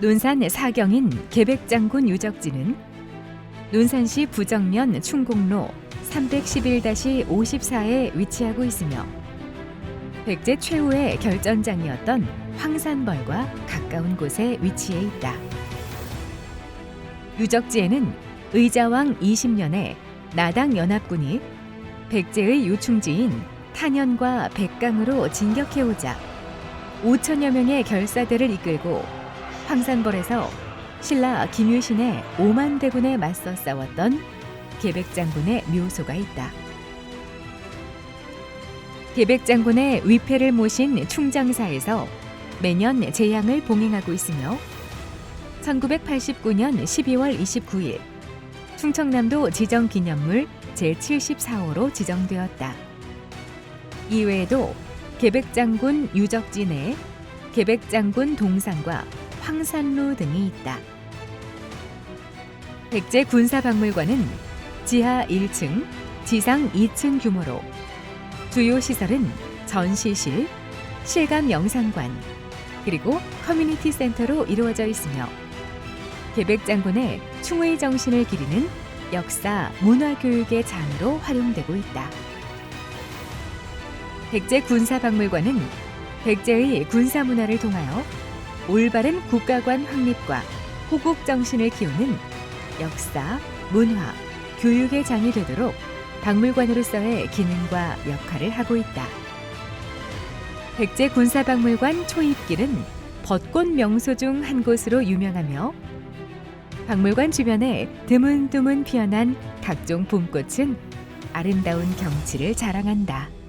논산 사경인 계백장군 유적지는 논산시 부정면 충곡로 311-54에 위치하고 있으며 백제 최후의 결전장이었던 황산벌과 가까운 곳에 위치해 있다. 유적지에는 의자왕 20년에 나당 연합군이 백제의 요충지인 탄현과 백강으로 진격해오자 5천여 명의 결사대를 이끌고 황산벌에서 신라 김유신의 5만 대군에 맞서 싸웠던 계백장군의 묘소가 있다. 계백장군의 위패를 모신 충장사에서 매년 제양을 봉행하고 있으며 1989년 12월 29일 충청남도 지정기념물 제74호로 지정되었다. 이외에도 계백장군 유적지 내 계백장군 동상과 황산로 등이 있다. 백제 군사박물관은 지하 1층, 지상 2층 규모로 주요 시설은 전시실, 실감 영상관, 그리고 커뮤니티 센터로 이루어져 있으며 계백 장군의 충의 정신을 기리는 역사 문화 교육의 장으로 활용되고 있다. 백제 군사박물관은 백제의 군사 문화를 통하여 올바른 국가관 확립과 호국 정신을 키우는 역사, 문화, 교육의 장이 되도록 박물관으로서의 기능과 역할을 하고 있다. 백제 군사박물관 초입길은 벚꽃 명소 중 한 곳으로 유명하며 박물관 주변에 드문드문 피어난 각종 봄꽃은 아름다운 경치를 자랑한다.